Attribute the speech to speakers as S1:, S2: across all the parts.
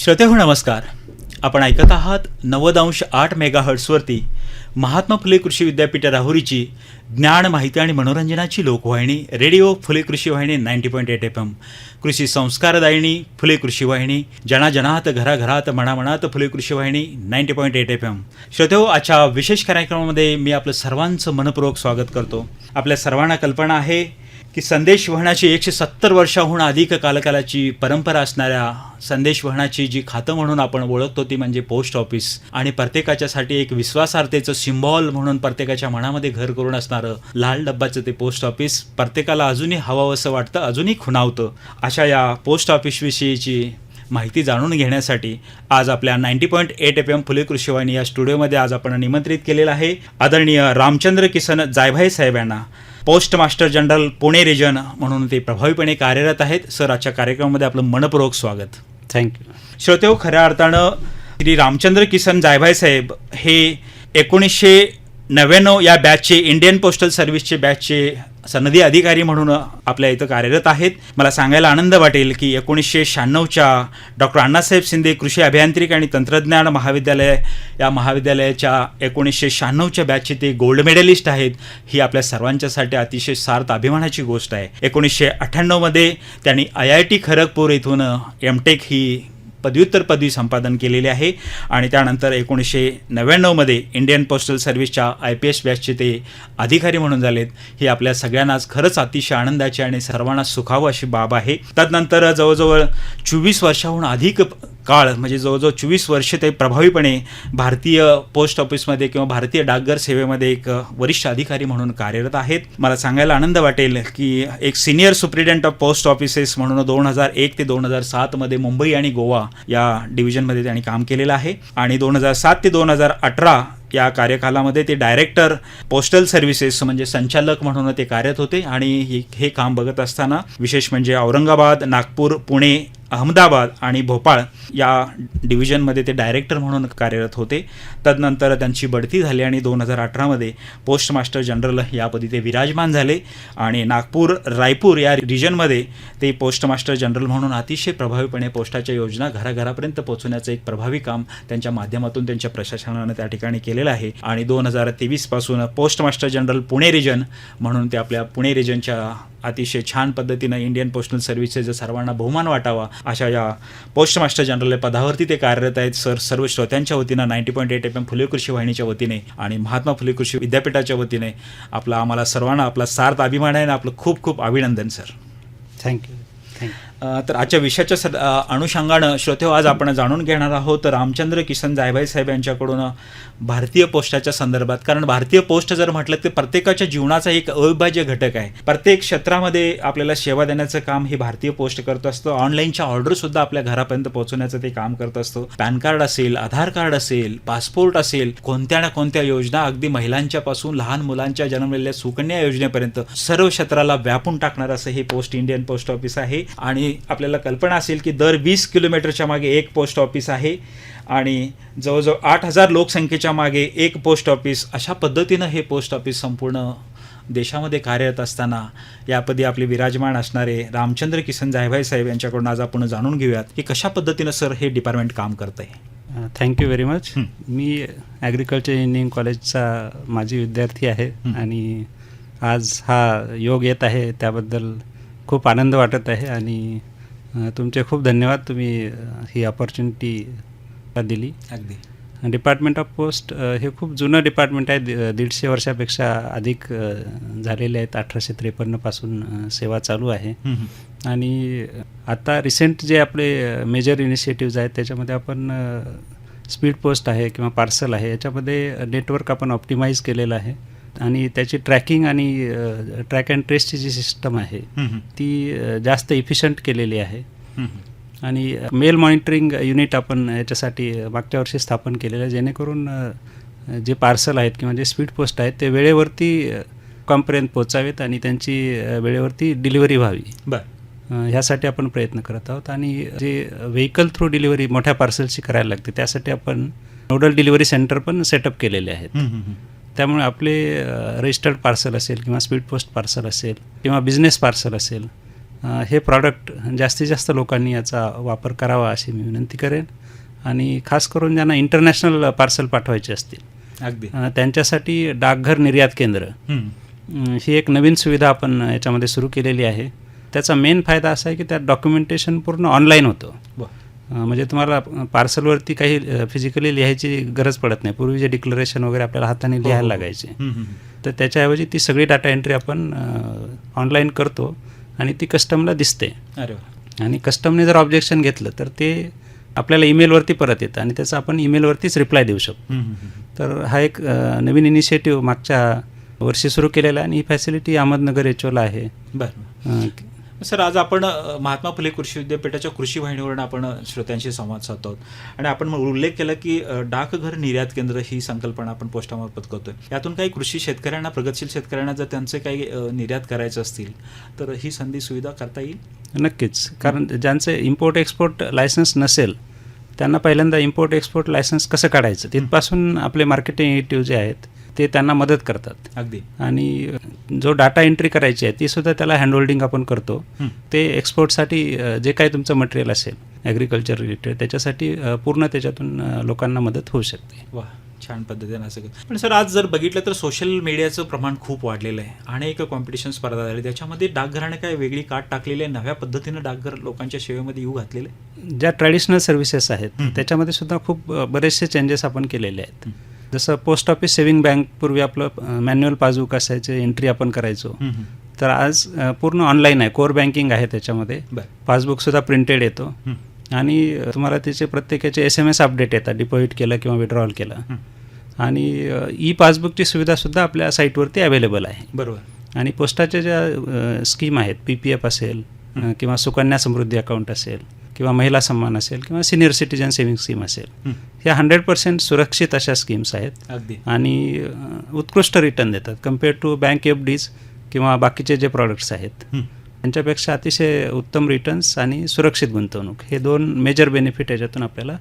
S1: श्रोतेहो नमस्कार. आपण ऐकत आहात नव्वद अंश आठ मेगाहर्ट्सवरती महात्मा फुले कृषी विद्यापीठ राहुरीची ज्ञान माहिती आणि मनोरंजनाची लोकवाहिनी रेडिओ फुले कृषी वाहिनी ninety point eight F M. कृषी संस्कारदायिनी फुले कृषी वाहिनी जनाजनात घराघरात मनामनात फुले कृषी वाहिनी ninety point eight F M. श्रोतेहो आजच्या विशेष कार्यक्रमामध्ये मी आपलं सर्वांचं मनपूर्वक स्वागत करतो. आपल्या सर्वांना कल्पना आहे की संदेश वहनाची एकशे सत्तर वर्षाहून अधिक कालकालाची परंपरा असणाऱ्या संदेश वहनाची जी खातं म्हणून आपण ओळखतो ती म्हणजे पोस्ट ऑफिस. आणि प्रत्येकाच्यासाठी एक विश्वासार्हतेचं सिम्बॉल म्हणून प्रत्येकाच्या मनामध्ये घर करून असणारं लाल डब्बाचं ते पोस्ट ऑफिस प्रत्येकाला अजूनही हवावंसं वाटतं अजूनही खुणावतं. अशा या पोस्ट ऑफिसविषयीची माहिती जाणून घेण्यासाठी आज आपल्या ninety point eight F M Phule कृषीवाणी या स्टुडिओमध्ये आज आपण निमंत्रित केलेलं आहे आदरणीय रामचंद्र किसन जायभाई साहेब यांना. Post master general Pune region म्हणून ते प्रभावीपणे कार्यरत आहेत. सर आजच्या कार्यक्रमामध्ये आपलं मनपूर्वक स्वागत.
S2: थँक्यू
S1: श्रोतेहो खऱ्या अर्थानं श्री रामचंद्र किसन जायभाई साहेब हे एकोणीसशे नव्याण्णव या बॅचचे इंडियन पोस्टल सर्व्हिसचे बॅचचे सनदी अधिकारी म्हणून आपल्या इथं कार्यरत आहेत. मला सांगायला आनंद वाटेल की एकोणीसशे शहाण्णवच्या डॉक्टर अण्णासाहेब शिंदे कृषी अभियांत्रिकी आणि तंत्रज्ञान महाविद्यालय या महाविद्यालयाच्या एकोणीसशे शहाण्णवच्या बॅचचे ते गोल्ड मेडलिस्ट आहेत. ही आपल्या सर्वांच्यासाठी अतिशय सार्थ अभिमानाची गोष्ट आहे. एकोणीसशे अठ्ठ्याण्णवमध्ये त्यांनी आय आय टी खरगपूर इथून एम टेक ही पदव्युत्तर पदवी संपादन केलेली आहे. आणि त्यानंतर एकोणीसशे नव्याण्णवमध्ये इंडियन पोस्टल सर्व्हिसच्या आय पी एस बॅचचे ते अधिकारी म्हणून झालेत. ही आपल्या सगळ्यांनाच खरंच अतिशय आनंदाची आणि सर्वांना सुखावं अशी बाब आहे. त्यानंतर जवळजवळ चोवीस वर्षाहून अधिक काळ म्हणजे जवळजवळ चोवीस वर्षे ते प्रभावीपणे भारतीय पोस्ट ऑफिसमध्ये किंवा भारतीय डाकघर सेवेमध्ये एक वरिष्ठ अधिकारी म्हणून कार्यरत आहेत. मला सांगायला आनंद वाटेल की एक senior superintendent of post offices म्हणून दोन हजार एक ते दोन हजार सातमध्ये मुंबई आणि गोवा या डिव्हिजनमध्ये त्यांनी काम केलेलं आहे. आणि दोन हजार सात ते दोन हजार अठरा या कार्यकालामध्ये ते डायरेक्टर पोस्टल सर्व्हिसेस म्हणजे संचालक म्हणून ते कार्यरत होते. आणि हे- हे काम बघत असताना विशेष म्हणजे औरंगाबाद नागपूर पुणे अहमदाबाद आणि भोपाळ या डिव्हिजनमध्ये ते डायरेक्टर म्हणून कार्यरत होते. तदनंतर त्यांची बढती झाली आणि दोन हजार अठरामध्ये पोस्ट मास्टर जनरल यापदी ते विराजमान झाले आणि नागपूर रायपूर या रिजनमध्ये ते पोस्ट मास्टर जनरल म्हणून अतिशय प्रभावीपणे पोस्टाच्या योजना घराघरापर्यंत पोहोचवण्याचं एक प्रभावी काम त्यांच्या माध्यमातून त्यांच्या प्रशासनानं त्या ठिकाणी केलेलं आहे. आणि दोन हजार तेवीसपासून post master general Pune region म्हणून ते आपल्या पुणे रिजनच्या अतिशय छान पद्धतीनं इंडियन पोस्टल सर्व्हिसेसचा सर्वांना बहुमान वाटावा अशा या पोस्ट मास्टर जनरल पदावरती ते कार्यरत आहेत. सर सर्व श्रोत्यांच्या वतीनं ninety point eight F M Phule कृषी वाहिनीच्या वतीने आणि महात्मा फुले कृषी विद्यापीठाच्या वतीने आपला आम्हाला सर्वांना आपला सार्थ अभिमान आहे आणि आपलं खूप खूप अभिनंदन सर.
S2: थँक्यू थँक्यू
S1: तर आजच्या विषयाच्या सद अनुषंगानं श्रोते आज आपण जाणून घेणार आहोत रामचंद्र किसन जायभाई साहेब यांच्याकडून भारतीय पोस्टाच्या संदर्भात. कारण भारतीय पोस्ट जर म्हटलं तर प्रत्येकाच्या जीवनाचा एक अविभाज्य घटक आहे. प्रत्येक क्षेत्रामध्ये आपल्याला सेवा देण्याचं काम हे भारतीय पोस्ट करत असतं. ऑनलाईनच्या ऑर्डर सुद्धा आपल्या घरापर्यंत पोहोचवण्याचं ते काम करत असतो. पॅन कार्ड असेल आधार कार्ड असेल पासपोर्ट असेल कोणत्या ना कोणत्या योजना अगदी महिलांच्या पासून लहान मुलांच्या जन्मलेल्या सुकन्या योजनेपर्यंत सर्व क्षेत्राला व्यापून टाकणार असं हे पोस्ट इंडियन पोस्ट ऑफिस आहे. आणि आपल्याला कल्पना असेल की दर वीस किलोमीटरच्या मागे एक पोस्ट ऑफिस आहे आणि जवळजवळ आठ हजार लोकसंख्येच्या मागे एक पोस्ट ऑफिस अशा पद्धतीनं हे पोस्ट ऑफिस संपूर्ण देशामध्ये कार्यरत असताना यापदी आपले विराजमान असणारे रामचंद्र किसन जायभाई साहेब यांच्याकडून आज आपण जाणून घेऊयात की कशा पद्धतीनं सर हे डिपार्टमेंट काम करत आहे
S2: थँक्यू व्हेरी मच. मी ॲग्रिकल्चर इंजिनिअरिंग कॉलेजचा माजी विद्यार्थी आहे. आणि आज हा योग येत आहे त्याबद्दल खूप आनंद वाटत आहे आणि तुमचे खूप धन्यवाद तुम्ही ही ऑपॉर्च्युनिटी दिली.
S1: अगदी.
S2: डिपार्टमेंट ऑफ पोस्ट हे खूप जुनं डिपार्टमेंट आहे. दीडशे वर्षापेक्षा अधिक झालेले आहेत. अठराशे त्रेपन्नपासून सेवा चालू आहे. आणि आता रिसेंट जे आपले मेजर इनिशिएटिव्ज आहेत त्याच्यामध्ये आपण स्पीड पोस्ट आहे किंवा पार्सल आहे. याच्यामध्ये नेटवर्क आपण ऑप्टिमाइज केलेलं आहे. आणि त्याची ट्रॅकिंग आणि ट्रॅक अँड ट्रेसची जी सिस्टम आहे. ती जास्त इफिशियंट केलेली आहे. आणि मेल मॉनिटरिंग युनिट आपण याच्यासाठी मागच्या वर्षी स्थापन केलेलं आहे जेणेकरून जे पार्सल आहेत किंवा जे स्पीड पोस्ट आहेत ते वेळेवरती कॉम्पर्यंत पोचावेत आणि त्यांची वेळेवरती डिलिव्हरी व्हावी
S1: बरं
S2: ह्यासाठी आपण प्रयत्न करत आहोत आणि जे व्हेकल थ्रू डिलिव्हरी मोठ्या पार्सलची करायला लागते त्यासाठी आपण नोडल डिलिव्हरी सेंटर पण सेटअप केलेले आहेत. त्यामुळे आपले रजिस्टर्ड पार्सल असेल किंवा स्पीड पोस्ट पार्सल असेल किंवा बिझनेस पार्सल असेल हे प्रॉडक्ट जास्तीत जास्त लोकांनी याचा वापर करावा अशी मी विनंती करेन. आणि खास करून ज्यांना इंटरनॅशनल पार्सल पाठवायचे असतील
S1: अगदी.
S2: त्यांच्यासाठी डाकघर निर्यात केंद्र ही एक नवीन सुविधा आपण याच्यामध्ये सुरू केलेली आहे. त्याचा मेन फायदा असा आहे की त्यात डॉक्युमेंटेशन पूर्ण ऑनलाईन होतं. म्हणजे तुम्हाला पार्सलवरती काही फिजिकली लिहायची गरज पडत नाही. पूर्वी जे डिक्लरेशन वगैरे आपल्याला हाताने
S1: हो,
S2: लिहायला
S1: हो.
S2: लागायचे.
S1: हम्म, हम्म.
S2: तर त्याच्याऐवजी ती सगळी डाटा एंट्री आपण ऑनलाईन करतो आणि ती कस्टमला दिसते.
S1: अरे
S2: आणि कस्टमने जर ऑब्जेक्शन घेतलं तर ते आपल्याला ईमेलवरती परत येतं आणि त्याचा आपण ईमेलवरतीच रिप्लाय देऊ शकतो. तर हा एक नवीन इनिशिएटिव्ह मागच्या वर्षी सुरू केलेला आहे आणि ही फॅसिलिटी अहमदनगर एच ओला आहे.
S1: सर आज आपण महात्मा फुले कृषी विद्यापीठाच्या कृषी वाहिनीवरून आपण श्रोत्यांशी संवाद साधतो आहोत. आणि आपण मग उल्लेख केला की डाकघर निर्यात केंद्र ही संकल्पना आपण पोस्टामार्फत करतोय. यातून काही कृषी शेतकऱ्यांना प्रगतशील शेतकऱ्यांना जर त्यांचे काही निर्यात करायचं असतील तर ही संधी सुविधा करता येईल?
S2: नक्कीच. कारण ज्यांचे इम्पोर्ट एक्सपोर्ट लायसन्स नसेल त्यांना पहिल्यांदा इम्पोर्ट एक्सपोर्ट लायसन्स कसं काढायचं? तिथपासून आपले मार्केटिंग एक्टिव्ह जे आहेत ते त्यांना मदत करतात.
S1: अगदी.
S2: आणि जो डाटा एंट्री करायची आहे ती सुद्धा त्याला हँडहोल्डिंग आपण करतो. ते एक्सपोर्टसाठी जे काही तुमचं मटेरियल असेल ॲग्रिकल्चर रिलेटेड त्याच्यासाठी पूर्ण त्याच्यातून लोकांना मदत होऊ शकते.
S1: वा छान पद्धतीने असं. पण सर आज जर बघितलं तर सोशल मीडियाचं प्रमाण खूप वाढलेलं आहे. अनेक कॉम्पिटिशन स्पर्धा झाली. त्याच्यामध्ये डाकघराने काय वेगळी काट टाकलेली आहे? नव्या पद्धतीनं डाकघर लोकांच्या सेवेमध्ये येऊ घातलेले?
S2: ज्या ट्रॅडिशनल सर्व्हिसेस आहेत. त्याच्यामध्ये सुद्धा खूप बरेचसे चेंजेस आपण केलेले आहेत. जसं पोस्ट ऑफिस सेव्हिंग बँक पूर्वी आपलं मॅन्युअल पासबुक असायचे एंट्री आपण करायचो. तर आज पूर्ण ऑनलाईन आहे कोर बँकिंग आहे त्याच्यामध्ये. पासबुकसुद्धा प्रिंटेड येतो. आणि तुम्हाला त्याचे प्रत्येकाचे एस एम एस अपडेट येतात डिपॉझिट केलं किंवा विड्रॉल केलं. आणि ई पासबुकची सुविधासुद्धा आपल्या साईटवरती अवेलेबल आहे.
S1: बरोबर.
S2: आणि पोस्टाच्या ज्या स्कीम आहेत पी पी एफ असेल किंवा सुकन्या समृद्धी अकाउंट असेल किंवा महिला सन्मान असेल किंवा सिनियर सिटीजन सेव्हिंग स्कीम असेल. ह्या हंड्रेड पर्सेंट सुरक्षित अशा स्कीम्स आहेत.
S1: अगदी.
S2: आणि उत्कृष्ट रिटर्न देतात compare to bank F Ds किंवा बाकीचे जे प्रॉडक्ट्स आहेत. त्यांच्यापेक्षा अतिशय उत्तम रिटर्न्स आणि सुरक्षित गुंतवणूक हे दोन मेजर बेनिफिट याच्यातून आपल्याला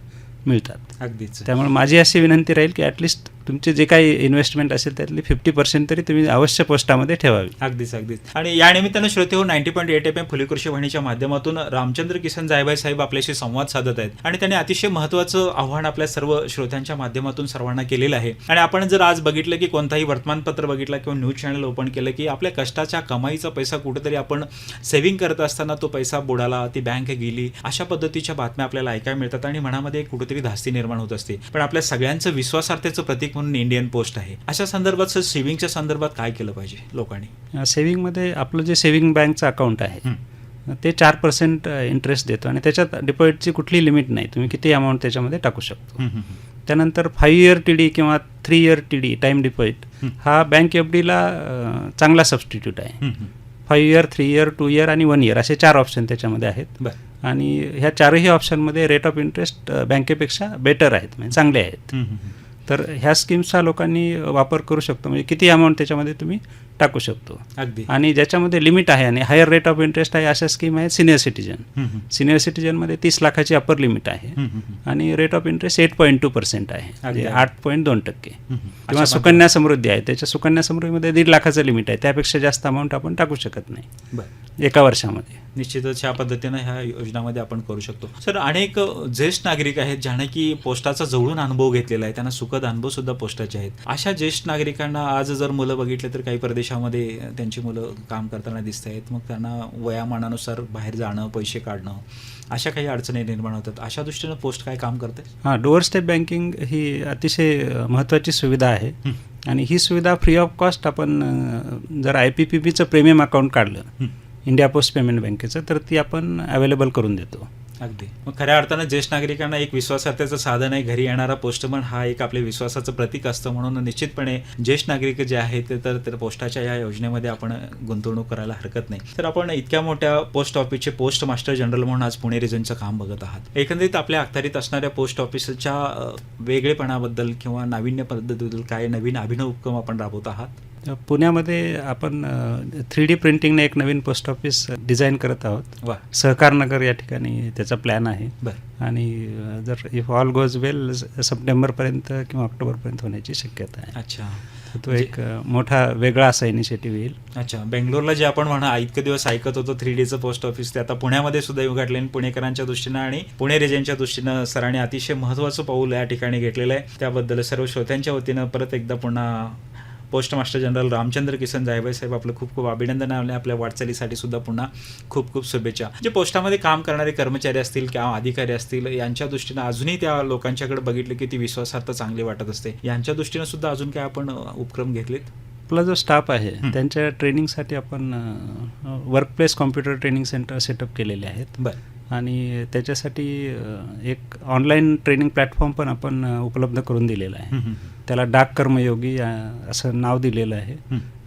S2: मिळतात.
S1: अगदीच.
S2: त्यामुळे माझी अशी विनंती राहील की ॲटलिस्ट तुमचे जे काही इन्व्हेस्टमेंट असेल त्यातली फिफ्टी पर्सेंट तरी तुम्ही अवश्य पोस्टामध्ये ठेवावी.
S1: अगदीच अगदीच. आणि या निमित्तानं श्रोते हो ninety point eight F M फुलेकृषी वाहिनीच्या माध्यमातून रामचंद्र किसन जायबाई साहेब आपल्याशी संवाद साधत आहेत. आणि त्यांनी अतिशय महत्त्वाचं आव्हान आपल्या सर्व श्रोत्यांच्या माध्यमातून सर्वांना केलेलं आहे. आणि आपण जर आज बघितलं की कोणताही वर्तमानपत्र बघितलं किंवा न्यूज चॅनल ओपन केलं की आपल्या कष्टाच्या कमाईचा पैसा कुठेतरी आपण सेव्हिंग करत असताना तो पैसा बुडाला ती बँक गेली अशा पद्धतीच्या बातम्या आपल्याला ऐकायला मिळतात आणि मनामध्ये कुठेतरी धास्ती निर्माण होत असते. पण आपल्या सगळ्यांचं विश्वासार्थेचं प्रतीक म्हणून इंडियन पोस्ट आहे. अशा संदर्भात सर सेव्हिंगच्या संदर्भात काय केलं पाहिजे लोकांनी?
S2: सेव्हिंगमध्ये आपलं जे सेव्हिंग बँकचं अकाउंट आहे. ते चार पर्सेंट इंटरेस्ट देतो आणि त्याच्यात डिपॉझिटची कुठली लिमिट नाही. तुम्ही किती अमाऊंट त्याच्यामध्ये टाकू शकतो. त्यानंतर फाईव्ह इयर टी डी किंवा three year T D time deposit
S1: हं.
S2: बँक एफ डीला चांगला सबस्टिट्यूट आहे. Five year three year two year आणि वन इयर असे चार ऑप्शन त्याच्यामध्ये आहेत. आणि ह्या चारही ऑप्शनमध्ये रेट ऑफ इंटरेस्ट बँकेपेक्षा बेटर आहेत. म्हणजे चांगले आहेत. तर ह्या स्कीम्सचा लोकांनी वापर करू शकतो. म्हणजे किती अमाऊंट त्याच्यामध्ये तुम्ही टाकू शकतो.
S1: अगदी.
S2: आणि ज्याच्यामध्ये लिमिट आहे आणि हायर रेट ऑफ इंटरेस्ट आहे अशा स्कीम आहेत सिनियर सिटीजन. सिनियर सिटीजनमध्ये तीस लाखाची अपर लिमिट आहे. आणि rate of interest eight point two percent आहे. म्हणजे. आठ पॉईंट दोन टक्के. किंवा सुकन्या समृद्धी आहे. त्याच्या सुकन्या समृद्धीमध्ये दीड लाखाचं लिमिट आहे. त्यापेक्षा जास्त अमाऊंट आपण टाकू शकत नाही. एका वर्षामध्ये.
S1: निश्चितच ह्या पद्धतीनं ह्या योजनामध्ये आपण करू शकतो. सर अनेक ज्येष्ठ नागरिक आहेत ज्याने की पोस्टाचा जवळून अनुभव घेतलेला आहे. त्यांना सुखद अनुभव सुद्धा पोस्टाचे आहेत. अशा ज्येष्ठ नागरिकांना आज जर मुलं बघितले तर काही प्रदेशामध्ये त्यांची मुलं काम करताना दिसत आहेत. मग त्यांना वयामानानुसार बाहेर जाणं पैसे काढणं अशा काही अडचणी निर्माण होतात. अशा दृष्टीनं पोस्ट काय काम करते
S2: हां डोअर स्टेप बँकिंग ही अतिशय महत्त्वाची सुविधा आहे. आणि ही सुविधा फ्री ऑफ कॉस्ट आपण जर आय पी पी बीचं प्रीमियम अकाउंट काढलं इंडिया पोस्ट पेमेंट बँकेचं तर ती आपण अवेलेबल करून देतो.
S1: अगदी. मग खऱ्या अर्थानं ज्येष्ठ नागरिकांना एक विश्वासार्हतेचं साधन आहे घरी येणारा पोस्टमन हा एक आपल्या विश्वासाचं प्रतीक असतं म्हणून निश्चितपणे ज्येष्ठ नागरिक जे आहेत ते तर तर पोस्टाच्या या योजनेमध्ये आपण गुंतवणूक करायला हरकत नाही. तर आपण इतक्या मोठ्या पोस्ट ऑफिसचे पोस्ट मास्टर जनरल म्हणून आज पुणे रिजनचं काम बघत आहात. एकंदरीत आपल्या अखत्यारीत असणाऱ्या पोस्ट ऑफिसच्या वेगळेपणाबद्दल किंवा नाविन्य पद्धतीबद्दल काय नवीन अभिनव उपक्रम आपण राबवत आहात.
S2: पुण्यामध्ये आपण थ्री डी प्रिंटिंगने एक नवीन पोस्ट ऑफिस डिझाईन करत आहोत.
S1: वा.
S2: सहकारनगर या ठिकाणी त्याचा प्लॅन आहे.
S1: बरं.
S2: आणि जर इफ ऑल गोज वेल सप्टेंबरपर्यंत किंवा ऑक्टोबरपर्यंत होण्याची शक्यता आहे.
S1: अच्छा.
S2: तो एक अ, मोठा वेगळा असा इनिशिएटिव्ह येईल.
S1: अच्छा. बेंगलोरला जे आपण म्हणा इतके दिवस ऐकत होतो थ्री डीचं पोस्ट ऑफिस ते आता पुण्यामध्ये सुद्धा उघडले आणि पुणेकरांच्या दृष्टीनं आणि पुणे रिजनच्या दृष्टीनं सरांनी अतिशय महत्त्वाचं पाऊल या ठिकाणी घेतलेलं आहे. त्याबद्दल सर्व श्रोत्यांच्या वतीनं परत एकदा पुन्हा post master general Ramchandra Kisan Jaibai साहेब आपलं खूप खूप अभिनंदन आहे आपल्या वाटचालीसाठी सुद्धा पुन्हा खूप खूप शुभेच्छा. जे पोस्टामध्ये काम करणारे कर्मचारी असतील किंवा अधिकारी असतील यांच्या दृष्टीनं अजूनही त्या लोकांच्याकडे बघितलं की ती विश्वासार्हता चांगली वाटत असते. यांच्या दृष्टीनं सुद्धा अजून काय आपण उपक्रम घेतलेत?
S2: आपला जो स्टाफ आहे. त्यांच्या ट्रेनिंगसाठी आपण workplace computer training centre setup केलेले आहेत.
S1: बरं.
S2: आणि त्याच्यासाठी एक ऑनलाईन ट्रेनिंग प्लॅटफॉर्म पण आपण उपलब्ध करून दिलेला आहे त्याला डाक कर्मयोगी असं नाव दिलेलं आहे.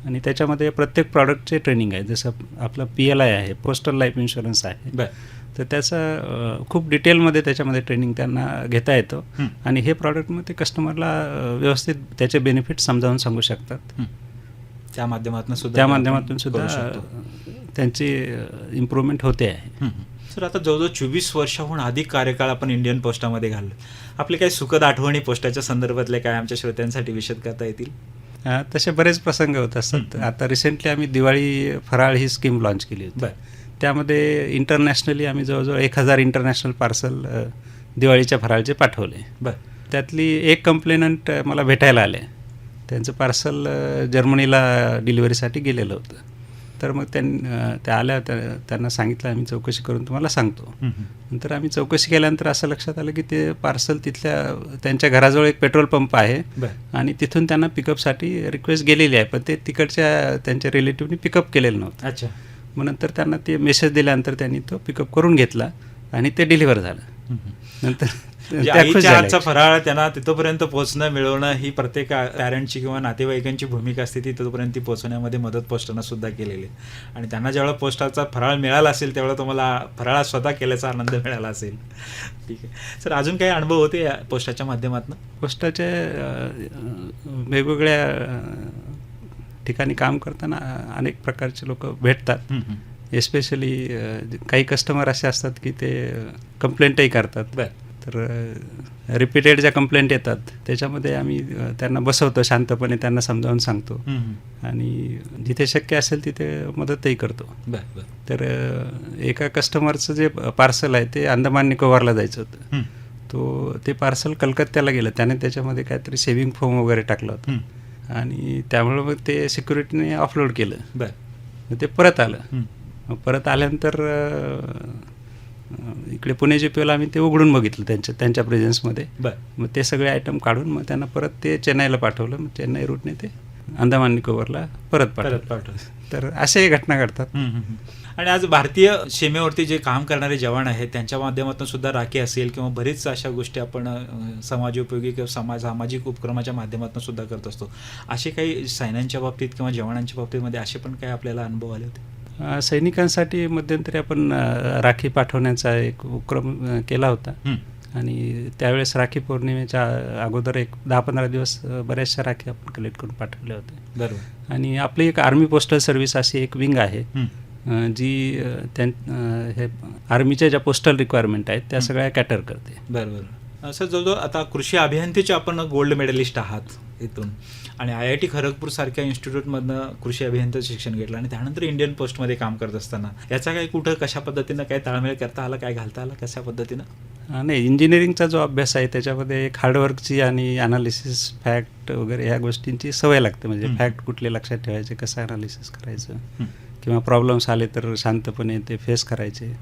S2: आणि त्याच्यामध्ये प्रत्येक प्रॉडक्टचे ट्रेनिंग आहे जसं आपलं पी एल आय आहे पोस्टल लाईफ इन्शुरन्स आहे तर त्याचं खूप डिटेलमध्ये त्याच्यामध्ये ट्रेनिंग त्यांना घेता येतं. आणि हे प्रॉडक्ट मग ते कस्टमरला व्यवस्थित त्याचे बेनिफिट समजावून सांगू शकतात.
S1: त्या माध्यमातून सुद्धा
S2: त्या माध्यमातून सुद्धा. त्यांची इम्प्रूव्हमेंट होते आहे.
S1: सर आता जवळजवळ चोवीस वर्षाहून अधिक कार्यकाळ आपण इंडियन पोस्टामध्ये घाललो आपले काही सुखद आठवणी पोस्टाच्या संदर्भातले काय आमच्या श्रोत्यांसाठी विशद करता येतील?
S2: तसे बरेच प्रसंग होत असतात. आता रिसेंटली आम्ही दिवाळी फराळ ही स्कीम लॉन्च केली होती.
S1: बरं.
S2: त्यामध्ये इंटरनॅशनली आम्ही जवळजवळ एक हजार इंटरनॅशनल पार्सल दिवाळीच्या फराळचे पाठवले.
S1: बरं.
S2: त्यातली एक कंप्लेनंट मला भेटायला आले. त्यांचं पार्सल जर्मनीला डिलिव्हरीसाठी गेलेलं होतं. तर मग त्यां त्या आल्या त्या- त्यांना सांगितलं आम्ही चौकशी करून तुम्हाला सांगतो. नंतर आम्ही चौकशी केल्यानंतर असं लक्षात आलं की ते पार्सल तिथल्या त्यांच्या घराजवळ एक पेट्रोल पंप आहे. आणि तिथून त्यांना पिकअपसाठी रिक्वेस्ट गेलेली आहे पण ते तिकडच्या त्यांच्या रिलेटिव्हनी पिकअप केलेलं नव्हतं.
S1: अच्छा.
S2: मग नंतर त्यांना ते मेसेज दिल्यानंतर त्यांनी तो पिकअप करून घेतला आणि ते डिलिव्हर झालं. नंतर
S1: आईच्या. हातचा फराळ त्यांना तिथपर्यंत पोहोचणं मिळवणं ही प्रत्येक पॅरेंटची किंवा नातेवाईकांची भूमिका असते ती तिथपर्यंत ती पोहोचवण्यामध्ये मदत पोस्टानं सुद्धा केलेली. आहे आणि त्यांना ज्यावेळेला पोस्टाचा फराळ मिळाला असेल त्यावेळेला तुम्हाला फराळा स्वतः केल्याचा आनंद मिळाला असेल. ठीक आहे. सर अजून काही अनुभव होते या पोस्टाच्या माध्यमातून?
S2: पोस्टाचे वेगवेगळ्या ठिकाणी काम करताना अनेक प्रकारचे लोक भेटतात. एस्पेशली काही कस्टमर असे असतात की ते कंप्लेंटही करतात.
S1: बरं.
S2: तर रिपीटेड ज्या कंप्लेंट येतात त्याच्यामध्ये आम्ही त्यांना बसवतो शांतपणे त्यांना समजावून सांगतो. आणि जिथे शक्य असेल तिथे मदतही करतो. तर एका कस्टमरचं जे पार्सल आहे ते अंदमान निकोबारला जायचं होतं. तो ते पार्सल कलकत्त्याला गेलं. त्याने त्याच्यामध्ये काहीतरी सेविंग फॉर्म वगैरे टाकलं होतं. आणि त्यामुळं मग ते सिक्युरिटीने ऑफलोड केलं. ते परत आलं. परत आल्यानंतर इकडे पुणे जे पीला आम्ही ते उघडून बघितलं त्यांच्या त्यांच्या प्रेझेन्समध्ये
S1: बरं.
S2: मग ते सगळे आयटम काढून मग त्यांना परत ते चेन्नईला पाठवलं. मग चेन्नई रूटने ते अंदमान निकोबारला परत
S1: परत
S2: पाठवलं. तर अशाही घटना घडतात.
S1: आणि आज भारतीय सीमेवरती जे काम करणारे जवान आहेत त्यांच्या माध्यमातून सुद्धा राखी असेल किंवा बरीच अशा गोष्टी आपण अ, समाजोपयोगी किंवा समाज सामाजिक उपक्रमाच्या माध्यमातून सुद्धा करत असतो. असे काही सैन्यांच्या बाबतीत किंवा जवानांच्या बाबतीमध्ये असे पण काही आपल्याला अनुभव आले होते?
S2: सैनिकांसाठी मध्यंतरी आपण राखी पाठवण्याचा एक उपक्रम केला होता. आणि त्यावेळेस राखी पौर्णिमेच्या अगोदर एक दहा पंधरा दिवस बऱ्याचशा राखी आपण कलेक्ट करून पाठवल्या होत्या.
S1: बरोबर.
S2: आणि आपली एक आर्मी पोस्टल सर्व्हिस अशी एक विंग आहे. जी त्यां हे आर्मीच्या ज्या पोस्टल रिक्वायरमेंट आहेत त्या. सगळ्या कॅटर करते.
S1: बरं असं जवळजवळ आता कृषी अभियंतेचे आपण गोल्ड मेडलिस्ट आहात इथून. आणि आय आय टी खरगपूर सारख्या इन्स्टिट्यूटमधनं कृषी अभियंत्याचं शिक्षण घेतलं आणि त्यानंतर इंडियन पोस्टमध्ये काम करत असताना. याचा काही कुठं कशा पद्धतीनं काय ताळमेळ करता आला काय घालता आला कशा पद्धतीनं?
S2: नाही इंजिनिअरिंगचा जो अभ्यास आहे त्याच्यामध्ये एक हार्डवर्कची आणि अनालिसिस फॅक्ट वगैरे ह्या गोष्टींची सवय लागते. म्हणजे. फॅक्ट कुठले लक्षात ठेवायचे कसं अनालिसिस करायचं. किंवा प्रॉब्लेम्स आले तर शांतपणे ते फेस करायचे.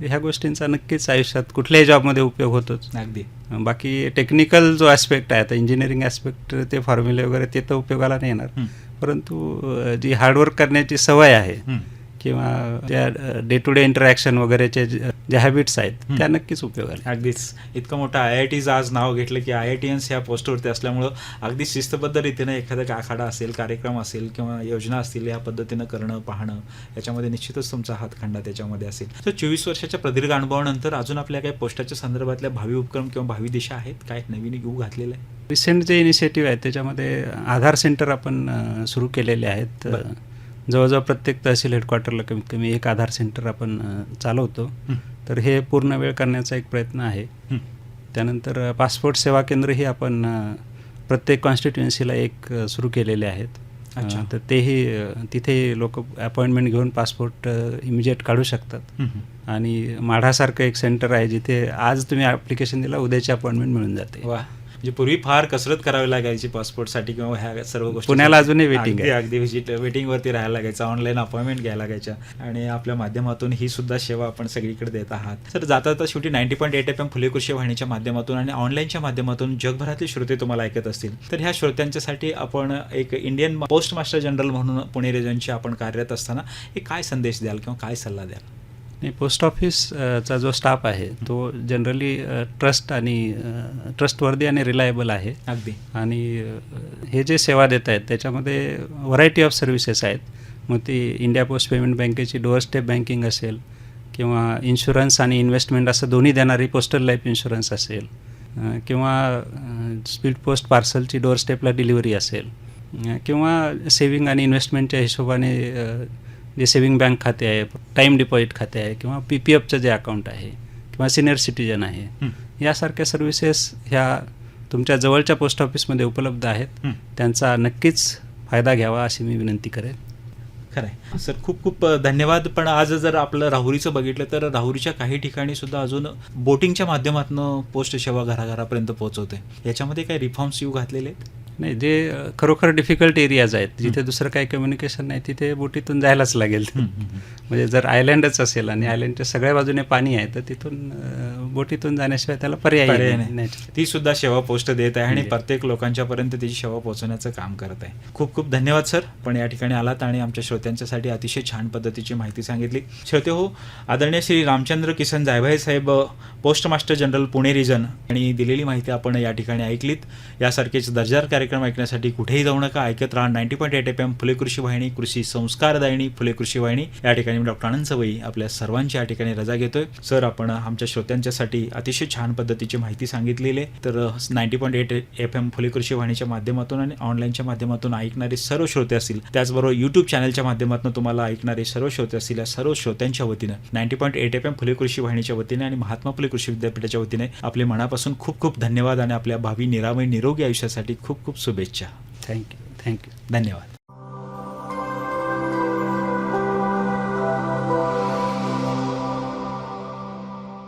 S2: ह्या गोष्टींचा नक्कीच आयुष्यात कुठल्याही जॉबमध्ये उपयोग होतोच
S1: अगदी
S2: बाकी टेक्निकल जो ॲस्पेक्ट आहे आता इंजिनिअरिंग ॲस्पेक्ट ते फॉर्म्युले वगैरे ते तर उपयोगाला नाही येणार. परंतु जी हार्डवर्क करण्याची सवय आहे
S1: हं.
S2: किंवा त्या डे टू डे इंटरॅक्शन वगैरेचे जे- ज्या हॅबिट्स आहेत. त्या नक्कीच उपयोगाला
S1: अगदीच. इतकं मोठं आय आय टीचं आज नाव घेतलं की आय आय टीएन्स ह्या पोस्टवरती असल्यामुळं अगदी शिस्तबद्ध रीतीनं एखादा आखाडा असेल कार्यक्रम असेल किंवा योजना असतील या पद्धतीनं करणं पाहणं याच्यामध्ये निश्चितच तुमचा हातखंडा त्याच्यामध्ये असेल. तर चोवीस वर्षाच्या प्रदीर्घ अनुभवानंतर अजून आपल्या काही पोस्टाच्या संदर्भातल्या भावी उपक्रम किंवा भावी दिशा आहेत? काय नवीन येऊ घातलेलं आहे?
S2: रिसेंट जे इनिशिएटिव्ह आहेत त्याच्यामध्ये आधार सेंटर आपण सुरू केलेले आहेत. जवळजवळ प्रत्येक तहसील हेडक्वार्टरला कमीत कमी एक आधार सेंटर आपण चालवतो. तर हे पूर्ण वेळ करण्याचा एक प्रयत्न आहे. त्यानंतर पासपोर्ट सेवा केंद्रही आपण प्रत्येक कॉन्स्टिट्युएन्सीला एक सुरू केलेले आहेत. तर तेही तिथे लोक अपॉइंटमेंट घेऊन पासपोर्ट इमिजिएट काढू शकतात. आणि माढासारखं एक सेंटर आहे जिथे आज तुम्ही ॲप्लिकेशन दिला उद्याची अपॉइंटमेंट मिळून जाते
S1: वा म्हणजे पूर्वी फार कसरत करावी लागायची पासपोर्टसाठी किंवा ह्या सर्व गोष्टी
S2: पुण्याला अजूनही
S1: अगदी
S2: आहे.
S1: अगदी विजिट वेटिंगवरती राहायला लागायचं ऑनलाईन अपॉइंटमेंट घ्यायला लागायच्या. आणि आपल्या माध्यमातून ही सुद्धा सेवा आपण सगळीकडे देत आहात. तर जाता जाता शेवटी ninety point eight F M Phule Krishi वाहिनीच्या माध्यमातून आणि ऑनलाईनच्या माध्यमातून जगभरातले श्रोते तुम्हाला ऐकत असतील. तर ह्या श्रोत्यांच्यासाठी आपण एक इंडियन पोस्ट मास्टर जनरल म्हणून पुणे रिजनचे आपण कार्यरत असताना एक काय संदेश द्याल किंवा काय सल्ला द्याल?
S2: नाही पोस्ट ऑफिसचा जो स्टाफ आहे तो जनरली ट्रस्ट आणि ट्रस्टवर्दी आणि रिलायबल आहे.
S1: अगदी.
S2: आणि हे जे सेवा देत आहेत त्याच्यामध्ये व्हरायटी ऑफ सर्व्हिसेस आहेत. मग ती इंडिया पोस्ट पेमेंट बँकेची डोअर स्टेप बँकिंग असेल किंवा इन्शुरन्स आणि इन्व्हेस्टमेंट असं दोन्ही देणारी पोस्टल लाईफ इन्शुरन्स असेल. किंवा स्पीड पोस्ट पार्सलची डोअर स्टेपला डिलिव्हरी असेल. किंवा सेविंग आणि इन्व्हेस्टमेंटच्या हिशोबाने जे सेविंग बँक खाते आहे टाईम डिपॉझिट खाते आहे किंवा पी पी एफचं जे अकाउंट आहे किंवा सिनियर सिटीजन आहे. यासारख्या सर्व्हिसेस ह्या तुमच्या जवळच्या पोस्ट ऑफिसमध्ये उपलब्ध आहेत. त्यांचा नक्कीच फायदा घ्यावा अशी मी विनंती करेन.
S1: खरं आहे. सर खूप खूप धन्यवाद. पण आज जर आपलं राहुरीचं बघितलं तर राहुरीच्या काही ठिकाणी सुद्धा अजून बोटिंगच्या माध्यमातून पोस्ट सेवा घराघरापर्यंत पोहोचवते. याच्यामध्ये काही रिफॉर्म्स येऊ घातलेले आहेत?
S2: नाही जे खरोखर डिफिकल्ट एरियाज आहेत जिथे दुसरं काही कम्युनिकेशन नाही तिथे बोटीतून जायलाच लागेल. म्हणजे जर आयलँडच असेल आणि आयलँडच्या सगळ्या बाजूने पाणी आहे तर तिथून बोटीतून जाण्याशिवाय त्याला पर्याय नाही.
S1: ती सुद्धा सेवा पोस्ट देत आहे आणि प्रत्येक लोकांच्या पर्यंत त्याची सेवा पोहोचवण्याचं काम करत आहे. खूप खूप धन्यवाद सर. पण या ठिकाणी आलात आणि आमच्या श्रोत्यांच्यासाठी अतिशय छान पद्धतीची माहिती सांगितली. श्रोते हो आदरणीय श्री रामचंद्र किसन जायभाई साहेब post master general Pune region आणि दिलेली माहिती आपण या ठिकाणी ऐकलीत. यासारखेच दर्जेदार कार्यक्रम ऐकण्यासाठी कुठेही जाऊ नका. ऐकत राहा ninety point eight F M Phule Krishi Vahini कृषी संस्कारदायिनी फुले कृषी वाहिनी. या ठिकाणी मी डॉक्टर आनंद सवई आपल्या सर्वांची या ठिकाणी रजा घेतोय. सर आपण आमच्या श्रोत्यांच्यासाठी अतिशय छान पद्धतीची माहिती सांगितलेली आहे. तर ninety point eight F M Phule Krishi वाहिनीच्या माध्यमातून आणि ऑनलाईनच्या माध्यमातून ऐकणारे सर्व श्रोते असतील त्याचबरोबर यूट्यूब चॅनलच्या माध्यमातून तुम्हाला ऐकणारे सर्व श्रोते असतील या सर्व श्रोत्यांच्या वतीनं ninety point eight F M Phule Krishi वाहिनीच्या वतीने आणि महात्मा फुले कृषी विद्यापीठाच्या वतीने आपले मनापासून खूप खूप धन्यवाद आणि आपल्या भावी निरामय निरोगी आयुष्यासाठी खूप खूप खूप शुभेच्छा.
S2: थँक्यू थँक्यू
S1: धन्यवाद.